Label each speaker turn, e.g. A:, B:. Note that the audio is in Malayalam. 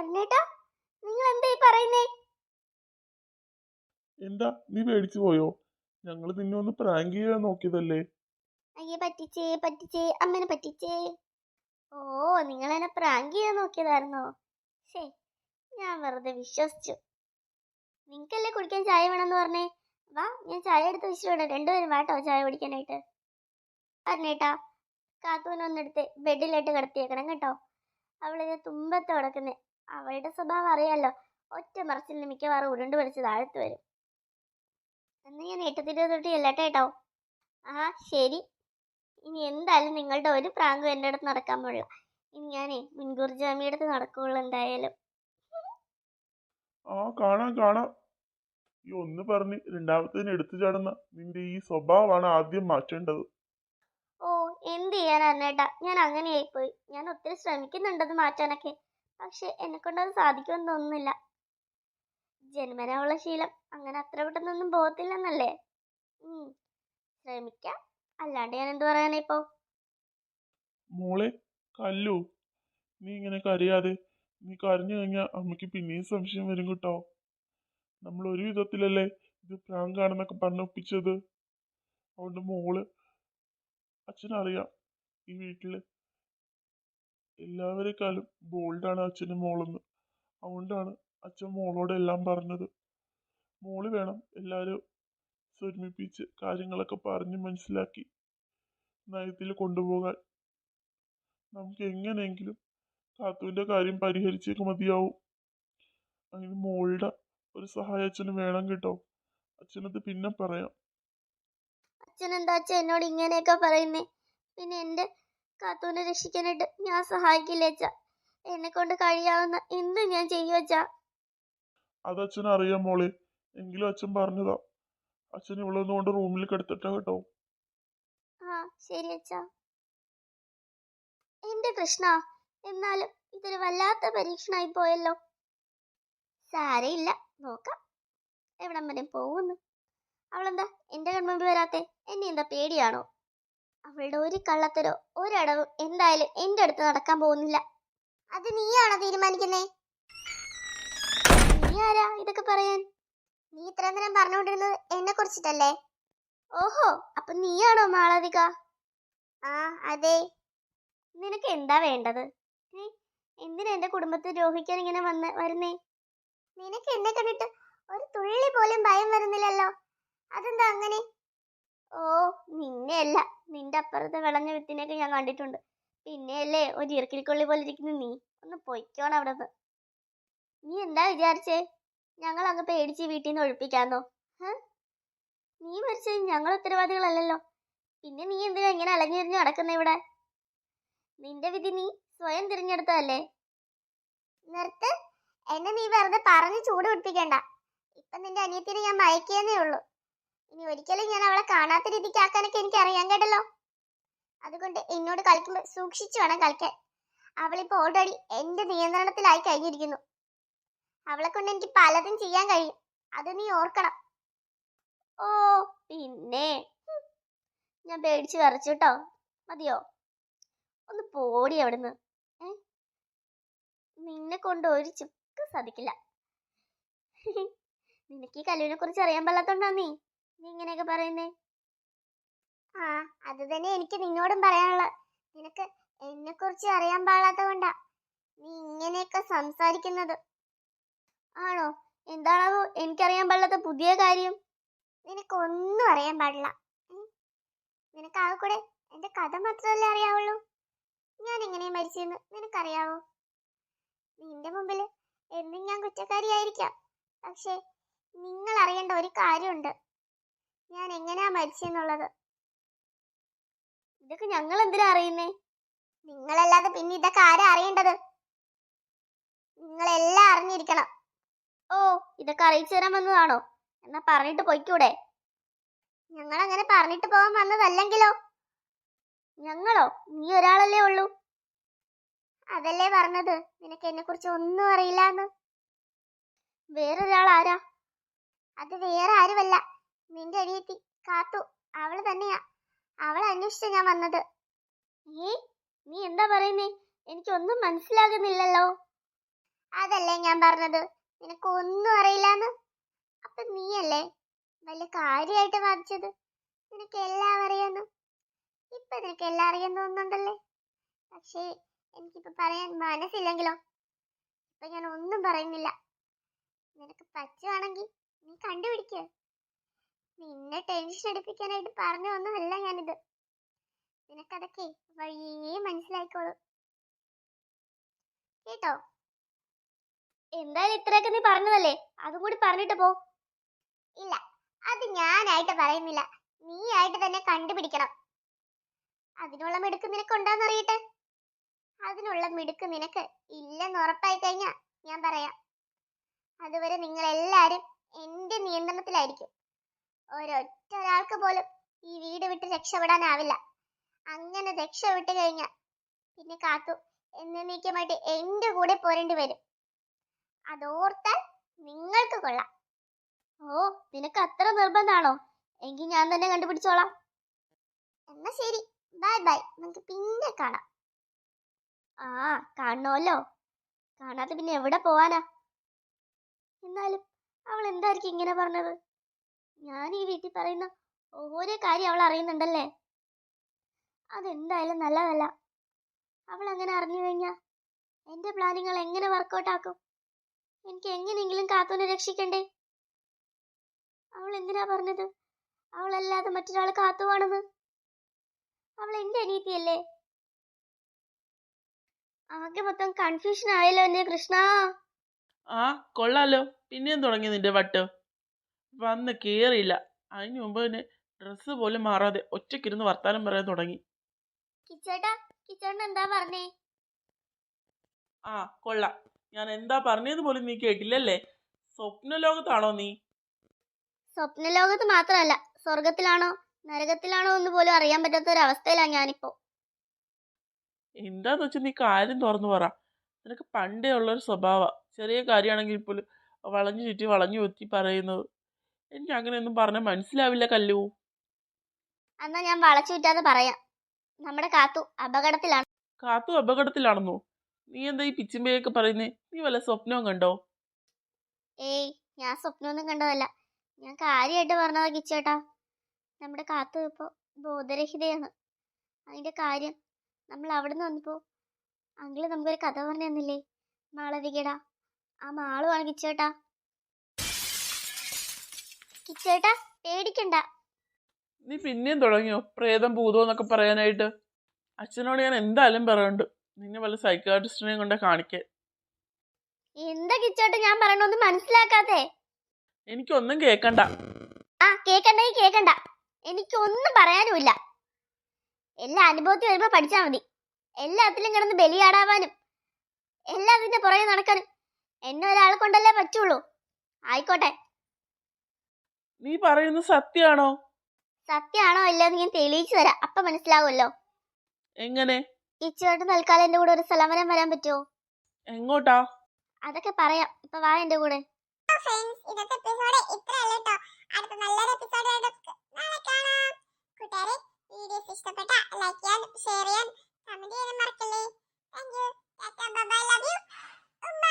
A: അരുണേട്ടാ നിങ്ങൾ എന്താ ഈ പറയുന്നേ?
B: എന്താ നീ പേടിച്ചു പോയോ? ഞങ്ങൾ നിന്നെ ഒന്ന് പ്രാങ്ക് ചെയ്യാൻ നോക്കിയതല്ലേ?
A: അയ്യെ പറ്റിച്ചേ പറ്റിച്ചേ അമ്മനെ പറ്റിച്ചേ. ഓ നിങ്ങൾ എന്നെ പ്രാങ്ക് ചെയ്യാൻ നോക്കിയതായിരുന്നോ? ശേ ഞാൻ വെറുതെ വിശ്വസിച്ചു. നിങ്ങൾക്കല്ലേ കുടിക്കാൻ ചായ വേണമെന്ന് പറഞ്ഞേ? വാ ഞാൻ ചായ എടുത്ത് വെച്ചിട്ടുണ്ട്. രണ്ടുപേരും വാട്ടോ ചായ കുടിക്കാനായിട്ട്. പറഞ്ഞേട്ടാ കാത്തൂനൊന്നെടുത്ത് ബെഡിലായിട്ട് കിടത്തിയേക്കണം കേട്ടോ. അവളിത് തുമ്പത്ത് കിടക്കുന്നേ. അവളുടെ സ്വഭാവം അറിയാലോ. ഒറ്റ മറച്ചിൽ മിക്കവാറും ഉരുണ്ട് പിടിച്ച് താഴത്ത് വരും. എന്നാൽ ഞാൻ ഏട്ടത്തിന്റെ തൊട്ട് ചെല്ലട്ടെ ആ ശരി. ഇനി എന്തായാലും നിങ്ങളുടെ ഒരു പ്രാങ്കും എന്റെ അടുത്ത് നടക്കാൻ പാടില്ല ഇനി ഞാനേ മുൻകൂർ ജാമ്യം അടുത്ത് നടക്കുള്ളൂ എന്തായാലും.
B: ആ കാണാം കാണാം. ഈ ഒന്ന് പറഞ്ഞ് രണ്ടാമത്തേന് എടുത്തു ചാടുന്ന നിന്റെ ഈ സ്വഭാവമാണ് ആദ്യം മാറ്റേണ്ടത്.
A: ഓ എന്ത് ചെയ്യാനാ ഞാൻ ഞാൻ അങ്ങനെയായിപ്പോയി. ഞാൻ ഒത്തിരി ശ്രമിക്കുന്നുണ്ടത് മാറ്റാനൊക്കെ. പക്ഷെ എന്നെ കൊണ്ടത് സാധിക്കുമെന്ന് തോന്നുന്നില്ല. ജന്മനാവുള്ള ശീലം. അങ്ങനെ അത്ര പെട്ടെന്നൊന്നും പോകത്തില്ലെന്നല്ലേ? ശ്രമിക്കാം. അല്ലാണ്ട് ഞാൻ എന്ത് പറയാനാ ഇപ്പോ?
B: മോളെ കല്ലു. നീ ഇങ്ങനെ കരയാതെ നീ കരഞ്ഞു കഴിഞ്ഞാൽ അമ്മയ്ക്ക് പിന്നെയും സംശയം വരും കേട്ടോ. നമ്മൾ ഒരു വിധത്തിലല്ലേ ഇത് പ്രാങ്കാണെന്നൊക്കെ പറഞ്ഞ് ഒപ്പിച്ചത്? അതുകൊണ്ട് മോൾ അച്ഛനറിയാം ഈ വീട്ടിൽ എല്ലാവരെക്കാളും ബോൾഡാണ് അച്ഛനും മോളെന്ന് അതുകൊണ്ടാണ് അച്ഛൻ മോളോട് എല്ലാം പറഞ്ഞത്. മോൾ വേണം എല്ലാവരും ഒരുമിപ്പിച്ച് കാര്യങ്ങളൊക്കെ പറഞ്ഞ് മനസ്സിലാക്കി നയത്തിൽ കൊണ്ടുപോകാൻ. നമുക്ക് എങ്ങനെയെങ്കിലും കാത്തുവിന്റെ കാര്യം പരിഹരിച്ചേക്ക് മതിയാവും. അതിന് മോളുടെ ഒരു സഹായം അച്ഛന് വേണം കേട്ടോ. അച്ഛനത് പിന്നെ പറയാം.
A: അച്ഛൻ എന്താ അച്ഛൻ എന്നോട് ഇങ്ങനെയൊക്കെ പറയുന്നേ? പിന്നെ എന്റെ കാത്തൂനെ രക്ഷിക്കാനായിട്ട് ഞാൻ സഹായിക്കില്ല അച്ഛ? എന്നെ കൊണ്ട് കഴിയാവുന്ന എന്ത് ഞാൻ ചെയ്യും അച്ഛാ.
B: അത് അച്ഛൻ അറിയാം മോളെ. എങ്കിലും അച്ഛൻ പറഞ്ഞതാ. അച്ഛൻ ഇവളൊന്നും കൊണ്ട് റൂമിൽ കിടത്തിട്ടാ കേട്ടോ.
A: ആ ശരി അച്ഛാ. എന്റെ കൃഷ്ണ? എന്നാലും ഇതൊരു വല്ലാത്ത പരീക്ഷണായി പോയല്ലോ. സാരയില്ല. നോക്കാം. എവിടം വരെ പോകുന്നു? അവളെന്താ? എന്റെ കൺമുമ്പിൽ വരാത്തെ? എന്നെ എന്താ പേടിയാണോ? അവളുടെ ഒരു കള്ളത്തരോ ഒരടവും എന്തായാലും എന്റെ അടുത്ത് നടക്കാൻ പോകുന്നില്ല. അത് നീയാണോ തീരുമാനിക്കുന്നേ? നീ ആരാ ഇതൊക്കെ പറയാൻ? നീ ഇത്ര നേരം പറഞ്ഞുകൊണ്ടിരുന്നത് എന്നെ കുറിച്ചിട്ടല്ലേ? ഓഹോ അപ്പൊ നീയാണോ മാളവിക? ആ അതെ. നിനക്ക് എന്താ വേണ്ടത്? എന്തിനാ എന്റെ കുടുംബത്തെ ദ്രോഹിക്കാൻ ഇങ്ങനെ വന്ന് വരുന്നേ? നിനക്ക് എന്നെ കണ്ടിട്ട് ഒരു തുള്ളി പോലും ഭയം വരുന്നില്ലല്ലോ. അതെന്താ അങ്ങനെ? ഓ നിന്നെയല്ല. നിന്റെ അപ്പുറത്തെ വിളഞ്ഞ വിത്തിനെയൊക്കെ ഞാൻ കണ്ടിട്ടുണ്ട്. പിന്നെയല്ലേ ഒരു ഇറക്കിൽക്കൊള്ളി പോലെ ഇരിക്കുന്ന നീ. ഒന്ന് പൊയ്ക്കോണം അവിടെ നീ എന്താ വിചാരിച്ചേ? ഞങ്ങൾ അങ്ങ് പേടിച്ച് വീട്ടിൽ നിന്ന് ഒഴിപ്പിക്കാന്നോ നീ മരിച്ചത് ഞങ്ങൾ ഉത്തരവാദികളല്ലല്ലോ. പിന്നെ നീ എന്തിനാ ഇങ്ങനെ അലഞ്ഞിരിഞ്ഞ് നടക്കുന്ന ഇവിടെ? നിന്റെ വിധി നീ സ്വയം തിരഞ്ഞെടുത്തതല്ലേ? നിർത്ത്. എന്നെ നീ വെറുതെ പറഞ്ഞ് ചൂട് പിടിപ്പിക്കണ്ട. ഇപ്പൊ നിന്റെ അനിയത്തിനെ ഞാൻ മയക്കിയെന്നേ ഉള്ളൂ. ഇനി ഒരിക്കലും ഞാൻ അവളെ കാണാത്ത രീതിക്ക് ആക്കാനൊക്കെ എനിക്ക് അറിയാൻ കേട്ടല്ലോ. അതുകൊണ്ട് എന്നോട് കളിക്കുമ്പോൾ സൂക്ഷിച്ചു വേണം കളിക്കാൻ. അവളിപ്പോ ഓൾറെഡി എന്റെ നിയന്ത്രണത്തിലായി കഴിഞ്ഞിരിക്കുന്നു. അവളെ കൊണ്ട് എനിക്ക് പലതും ചെയ്യാൻ കഴിയും. അത് നീ ഓർക്കണം. ഓ പിന്നെ. ഞാൻ പേടിച്ച് വിറച്ചു കേട്ടോ. മതിയോ? ഒന്ന് പോടി അവിടുന്ന്. നിന്നെ കൊണ്ട് ഒരു ചുക്ക് സാധിക്കില്ല. നിനക്ക് ഈ കല്ലുവിനെ കുറിച്ച് അറിയാൻ പാടില്ലാത്തോണ്ടാ നീ നീ ഇങ്ങനെയൊക്കെ പറയുന്നേ? ആ അത് തന്നെ എനിക്ക് നിന്നോടും പറയാനുള്ള. നിനക്ക് എന്നെ കുറിച്ച് അറിയാൻ പാടാത്ത കൊണ്ടാ നീ ഇങ്ങനെയൊക്കെ സംസാരിക്കുന്നത്. ആണോ? എന്താണാവോ എനിക്കറിയാൻ പാടില്ലാത്ത പുതിയ കാര്യം? നിനക്കൊന്നും അറിയാൻ പാടില്ല. നിനക്ക് കൂടെ എന്റെ കഥ മാത്രമല്ലേ അറിയാവുള്ളൂ? ഞാൻ എങ്ങനെ മരിച്ചെന്ന് നിനക്കറിയാവോ? നിന്റെ മുമ്പിൽ എന്നും ഞാൻ കുറ്റക്കാരിയായിരിക്കാം. പക്ഷേ നിങ്ങൾ അറിയേണ്ട ഒരു കാര്യമുണ്ട്. ഞാൻ എങ്ങനെയാ മരിച്ചെന്നുള്ളത്? ഇതൊക്കെ ഞങ്ങൾ എന്തിനാ അറിയുന്നേ? നിങ്ങളല്ലാതെ പിന്നെ ഇതൊക്കെ ആരാ അറിയേണ്ടത്? നിങ്ങളെല്ലാം അറിഞ്ഞിരിക്കണം. ഓ ഇതൊക്കെ അറിയിച്ചു തരാൻ വന്നതാണോ? എന്നാ പറഞ്ഞിട്ട് പൊയ്ക്കൂടെ? ഞങ്ങൾ അങ്ങനെ പറഞ്ഞിട്ട് പോകാൻ വന്നതല്ലെങ്കിലോ? ഞങ്ങളോ? നീ ഒരാളല്ലേ ഉള്ളൂ. അതല്ലേ പറഞ്ഞത്? നിനക്ക് എന്നെ കുറിച്ച് ഒന്നും അറിയില്ല എന്ന് വേറൊരാൾ ആരാ അത് വേറെ ആരുമല്ല. നിന്റെ അനിയത്തി കാത്തു. അവൾ തന്നെയാ. അവളെ അന്വേഷിച്ച ഞാൻ വന്നത്. ഏ നീ എന്താ പറയുന്നേ? എനിക്കൊന്നും മനസ്സിലാകുന്നില്ലല്ലോ. അതല്ലേ ഞാൻ പറഞ്ഞത്. നിനക്കൊന്നും ഒന്നും അറിയില്ലാന്ന്. അപ്പൊ നീയല്ലേ വലിയ കാര്യമായിട്ട് വാദിച്ചത്? നിനക്ക് എല്ലാം അറിയാന്നു. ഇപ്പൊ നിനക്ക് എല്ലാം അറിയാൻ തോന്നുന്നുണ്ടല്ലേ? പക്ഷേ എനിക്കിപ്പോ പറയാൻ മനസ്സില്ലെങ്കിലോ? ഇപ്പൊ ഞാൻ ഒന്നും പറയുന്നില്ല. നിനക്ക് പറ്റുവാണെങ്കിൽ നീ കണ്ടുപിടിക്ക. നിന്നെ ടെൻഷൻ അടിപ്പിക്കാനായിട്ട് പറഞ്ഞു വന്നതല്ല ഞാനിത്. നിനക്കതൊക്കെ വഴിയേ മനസ്സിലായിക്കോളൂ. കേട്ടോ? എന്തായാലും ഇത്രയൊക്കെ നീ പറഞ്ഞതല്ലേ? അതും കൂടി പറഞ്ഞിട്ട് പോ. ഇല്ല അത് ഞാനായിട്ട് പറയുന്നില്ല. നീ ആയിട്ട് തന്നെ കണ്ടുപിടിക്കണം. അതിനുള്ള മിടുക്ക് നിനക്ക് ഉണ്ടോന്നറിയട്ടെ അതിനുള്ള മിടുക്ക് നിനക്ക് ഇല്ലെന്ന് ഉറപ്പായി കഴിഞ്ഞാ ഞാൻ പറയാം. അതുവരെ നിങ്ങൾ എല്ലാരും എന്റെ നിയന്ത്രണത്തിലായിരിക്കും. ഒരൊറ്റ ഒരാൾക്ക് പോലും ഈ വീട് വിട്ട് രക്ഷപ്പെടാനാവില്ല. അങ്ങനെ രക്ഷപ്പെട്ട് കഴിഞ്ഞാ പിന്നെ കാത്തു. എന്നേക്കുമായിട്ട് എന്റെ കൂടെ പോരേണ്ടി വരും. അതോർത്താൽ നിങ്ങൾക്ക് കൊള്ളാം. ഓ നിനക്ക് അത്ര നിർബന്ധാണോ? എങ്കിൽ ഞാൻ തന്നെ കണ്ടുപിടിച്ചോളാം. എന്നാ ശരി. Bye bye. നമുക്ക് പിന്നെ കാണാം. ആ കാണണമല്ലോ. കാണാതെ പിന്നെ എവിടെ പോവാനാ? എന്നാലും അവൾ എന്തായിരിക്കും ഇങ്ങനെ പറഞ്ഞത്? ഞാൻ ഈ വീട്ടിൽ പറയുന്ന ഓരോ കാര്യം അവൾ അറിയുന്നുണ്ടല്ലേ? അതെന്തായാലും നല്ലതല്ല. അവൾ അങ്ങനെ അറിഞ്ഞു കഴിഞ്ഞാൽ എന്റെ പ്ലാനിങ്ങൾ എങ്ങനെ വർക്കൗട്ട് ആക്കും? എനിക്ക് എങ്ങനെയെങ്കിലും കാത്തുനെ രക്ഷിക്കണ്ടേ? അവൾ എന്തിനാ പറഞ്ഞത്? അവളല്ലാതെ മറ്റൊരാൾ കാത്തുവാണെന്ന്? അവൾ എന്റെ അനിയത്തിയല്ലേ? ആകെ മൊത്തം കൺഫ്യൂഷൻ ആയല്ലോ എന്നെ കൃഷ്ണ.
C: ആ കൊള്ളാലോ. പിന്നെയും തുടങ്ങി നിന്റെ വട്ട്. വന്ന് കയറിയില്ല അതിന് മുമ്പ് തന്നെ ഡ്രസ്സ് പോലും മാറാതെ ഒറ്റയ്ക്കിരുന്ന് വർത്താനം പറയാൻ തുടങ്ങി.
A: കിച്ചേട്ടാ കിച്ചേട്ടൻ എന്താ പറഞ്ഞേ?
C: ആ കൊള്ളാം. ഞാൻ എന്താ പറഞ്ഞത് പോലും നീ കേട്ടില്ലല്ലേ? സ്വപ്ന ലോകത്താണോ നീ?
A: സ്വപ്നലോകത്ത് മാത്രമല്ല സ്വർഗത്തിലാണോ നരകത്തിലാണോ എന്ന് പോലും അറിയാൻ പറ്റാത്ത ഒരു അവസ്ഥയിലാണ് ഞാനിപ്പോ.
C: എന്താന്ന് വെച്ചാൽ നീ കാര്യം തുറന്നു പറ. നിനക്ക് പണ്ടേ ഉള്ളൊരു സ്വഭാവ. ചെറിയ കാര്യമാണെങ്കിൽ പോലും വളഞ്ഞു ചുറ്റി വളഞ്ഞു കുത്തി പറയുന്നത്. എനിക്ക് അങ്ങനെയൊന്നും പറഞ്ഞാൽ മനസ്സിലാവില്ല കല്ലു.
A: എന്നാ ഞാൻ വളച്ചു വിറ്റാതെ പറയാം. നമ്മുടെ കാത്തു അപകടത്തിലാണ്.
C: കാത്തു അപകടത്തിലാണെന്നോ? നീ എന്താ ഈ പിച്ചിമ്പയൊക്കെ പറയുന്നേ? നീ വല്ല സ്വപ്നവും കണ്ടോ?
A: ഏയ് ഞാൻ സ്വപ്നമൊന്നും കണ്ടതല്ല. ഞാൻ കാര്യമായിട്ട് പറഞ്ഞതാ കിച്ചേട്ടാ. നമ്മുടെ കാത്തു ഇപ്പോൾ ബോധരഹിതയാണ്. അതിന്റെ കാര്യം നമ്മൾ അവിടെ നിന്ന് വന്നപ്പോൾ അങ്കിൾ നമുക്കൊരു കഥ പറഞ്ഞു തന്നില്ലേ? മാളവികട ആ മാളുവാണ് കിച്ചേട്ടാ. കിച്ചേട്ടാ പേടിക്കണ്ട.
C: നീ പിന്നെയും തുടങ്ങിയോ? പ്രേതം ഭൂതം എന്നൊക്കെ പറയാനായിട്ട്. അച്ഛനോട് ഞാൻ എന്തായാലും പറയുന്നുണ്ട് നിന്നെ വല്ല സൈക്കാട്രിസ്റ്റിനെയും കൊണ്ട് കാണിക്കേ
A: എന്താ കിച്ചോട്ട് ഞാൻ പറയണൊന്ന് മനസ്സിലാക്കാത്തേ
C: എനിക്കൊന്നും കേക്കണ്ട.
A: ആ കേക്കണ്ട കേക്കണ്ട. എനിക്കൊന്നും പറയാനുമില്ല. എല്ലാ അനുഭവത്തിൽ വരുമ്പോ പഠിച്ചാ മതി. എല്ലാത്തിലും കിടന്ന് ബലിയാടാവാനും എല്ലാത്തിന്റെ പുറകെ നടക്കാനും എന്നെ ഒരാളെ കൊണ്ടല്ലേ പറ്റുള്ളൂ. ആയിക്കോട്ടെ.
C: നീ പറയുന്നത് സത്യാണോ
A: സത്യാണോ ഇല്ലെന്ന് ഞാൻ തെളിയിച്ചു തരാം. അപ്പൊ മനസ്സിലാവുമല്ലോ.
C: എങ്ങനെ?
A: ഇച്ചോട്ട് തൽക്കാലം എന്റെ കൂടെ ഒരു സ്ഥലം വരാൻ പറ്റുമോ?
C: എങ്ങോട്ടാ?
A: അതൊക്കെ പറയാം. ഇപ്പൊ വാ എന്റെ കൂടെ.
D: ഇന്നത്തെ എപ്പിസോഡ് ഇത്രയല്ലേ അടുത്ത നല്ലൊരു എപ്പിസോഡ്
E: നാളെ
D: കാണാം.
E: ഇഷ്ടപ്പെട്ട ലൈക്ക് ചെയ്യാൻ ഷെയർ ചെയ്യാൻ കമന്റ്
D: ചെയ്യാൻ മറക്കല്ലേ.
E: Thank you bye love you ഉമ്മ